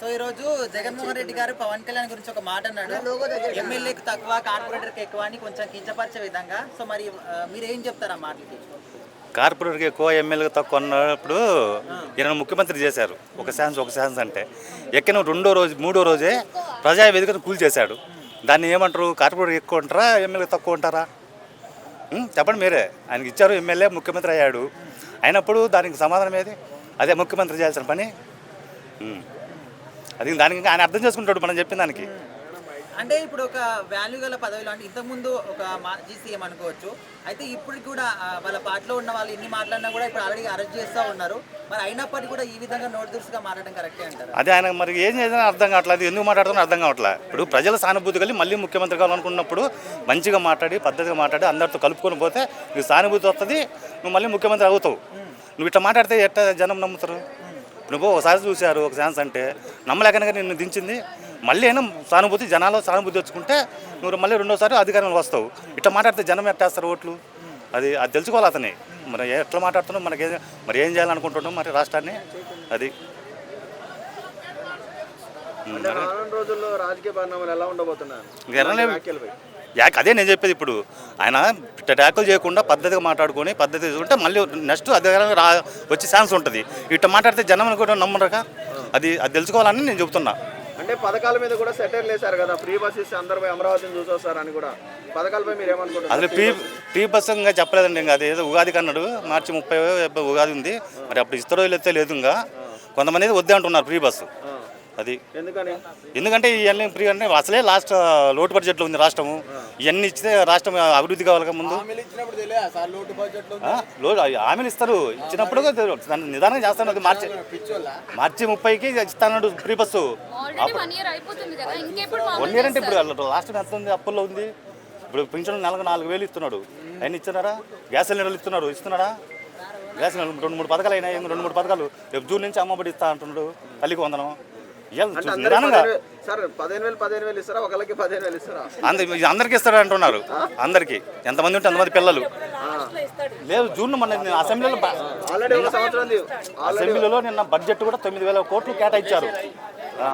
So ఈ రోజు జగన్మోహన్ రెడ్డి గారు పవన్ కళ్యాణ్ గురించి ఒక మాట అన్నాడు. ఎమ్మెల్యేకి తక్కువ కార్పొరేటర్కి ఎక్కువ అని కొంచెం కించపరిచే విధంగా. సో మరి మీరు ఏం చెప్తారు ఆ మాటలకి? కార్పొరేటర్కి ఎక్కువ ఎమ్మెల్యేగా తక్కువ ఉన్నప్పుడు ఈయన ముఖ్యమంత్రి చేశారు. ఒక ఛాన్స్ ఒక ఛాన్స్ అంటే. ఎక్కిన రెండో రోజు మూడో రోజే ప్రజా వేదికను కూల్చేశాడు దాన్ని ఏమంటారు? కార్పొరేటర్ ఎక్కువ ఉంటారా ఎమ్మెల్యే తక్కువ ఉంటారా? చెప్పండి మీరే. ఆయనకి ఇచ్చారు ఎమ్మెల్యే ముఖ్యమంత్రి అయ్యాడు. అయినప్పుడు దానికి సమాధానం ఏది? అదే ముఖ్యమంత్రి చేయాల్సిన పని. అది దానికి ఆయన అర్థం చేసుకుంటాడు మనం చెప్పిన దానికి. అంటే ఇప్పుడు ఒక వాల్యూ గల పదవిలో అంటే ఇంతకుముందు ఒక మాజీ సీఎం అనుకోవచ్చు. అయితే ఇప్పుడు కూడా వాళ్ళ పార్టీలో ఉన్న వాళ్ళు ఎన్ని మాట్లాడినా కూడా ఇప్పుడు ఆల్రెడీ అరెస్ట్ చేస్తూ ఉన్నారు. మరి అయినప్పటికీ కూడా ఈ విధంగా నోట్ దురుసుగా మాట్లాడడం కరెక్టే అంటారు? అదే ఆయన మరి ఏం చేసినా అర్థం కావట్లేదు. ఎందుకు మాట్లాడుతున్నా అర్థం కావట్లేదు ఇప్పుడు ప్రజల సానుభూతి కలిగి మళ్ళీ ముఖ్యమంత్రి కావాలనుకున్నప్పుడు మంచిగా మాట్లాడి పద్ధతిగా మాట్లాడి అందరితో కలుపుకొని పోతే నీకు సానుభూతి వస్తుంది నువ్వు మళ్ళీ ముఖ్యమంత్రి అవుతావు. నువ్వు ఇట్లా మాట్లాడితే ఎట్లా జనం నమ్ముతారు? నువ్వు ఒకసారి చూశారు ఒక ఛాన్స్ అంటే నమ్మలేకనగా నిన్ను దించింది. మళ్ళీ అయినా సానుభూతి జనాలు సానుభూతి తెచ్చుకుంటే నువ్వు మళ్ళీ రెండోసారి అధికారంలో వస్తావు. ఇట్లా మాట్లాడితే జనం ఎట్టేస్తారు ఓట్లు? అది అది తెలుసుకోవాలి అతని మరి ఎట్లా మాట్లాడుతున్నాం మనకి మరి ఏం చేయాలనుకుంటున్నాం మరి రాష్ట్రాన్ని? అది రోజుల్లో రాజకీయ పరిణామాలు ఎలా వ్యాఖ్యలపై యాక్ అదే నేను చెప్పేది ఇప్పుడు. ఆయన ట్యాకులు చేయకుండా పద్ధతిగా మాట్లాడుకొని పద్ధతి ఉంటే మళ్ళీ నెక్స్ట్ అధికారంగా రా వచ్చే ఛాన్స్ ఉంటుంది. ఇట్లా మాట్లాడితే జనం కూడా నమ్మరక అది అది తెలుసుకోవాలని నేను చెబుతున్నా. అంటే పథకాల మీద కూడా సెటైల్ వేశారు కదా. ఫ్రీ బస్ ఇస్తే అందరిపై అమరావతిని చూసొస్తారని కూడా. పథకాలపై మీరు ఏమనుకుంటారు అసలు పీ పీ బస్సుగా చెప్పలేదండి ఇంకా. అది ఏదో ఉగాదికి అన్నాడు మార్చి ముప్పై ఉగాది ఉంది. మరి అప్పుడు ఇస్తారో లేదో లేదు ఇంకా. కొంతమంది వద్దే అంటున్నారు ఫ్రీ బస్సు. అది. ఎందుకని? ఎందుకంటే ఇవన్నీ ఫ్రీ అంటే అసలే లాస్ట్ లోటు బడ్జెట్లో ఉంది రాష్ట్రము. ఇవన్నీ ఇచ్చితే రాష్ట్రం అభివృద్ధి కావాలి ముందు. హామీలు ఇస్తారు. ఇచ్చినప్పుడు దాన్ని నిదానం చేస్తాను. అది మార్చి మార్చి ముప్పైకి ఇస్తాను ఫ్రీ బస్సు. వన్ ఇయర్ అయిపోతుంది కదా. ఇంకెప్పుడు వన్ ఇయర్ అంటే ఇప్పుడు లాస్ట్ ఎంత ఉంది? అప్పుల్లో ఉంది. ఇప్పుడు పింఛన్ నెలకు నాలుగు వేలు ఇస్తున్నాడు. ఆయన ఇస్తున్నారా? గ్యాస్ సిలిండర్లు ఇస్తున్నారు ఇస్తున్నారా గ్యాస్ సిలిండర్ రెండు మూడు పథకాలు అయినాయి. రెండు మూడు పథకాలు. రేపు జూన్ నుంచి అమ్మబడి ఇస్తా అంటున్నాడు. తల్లికి వందనం. అందరికి నిదానంగా పదిహేను వేలు- సార్ పదిహేను వేలు పదిహేను వేలు ఇస్తారా? ఒకళ్ళకి పదిహేను వేలు ఇస్తారా? అందరి అందరికి ఇస్తాడు అంటున్నారు. అందరికి. ఎంతమంది ఉంటే అంతమంది పిల్లలు. లేదు జూన్ మన అసెంబ్లీలో అసెంబ్లీలో నిన్న బడ్జెట్ కూడా తొమ్మిది వేల కోట్లు కేటాయించారు. ఆ.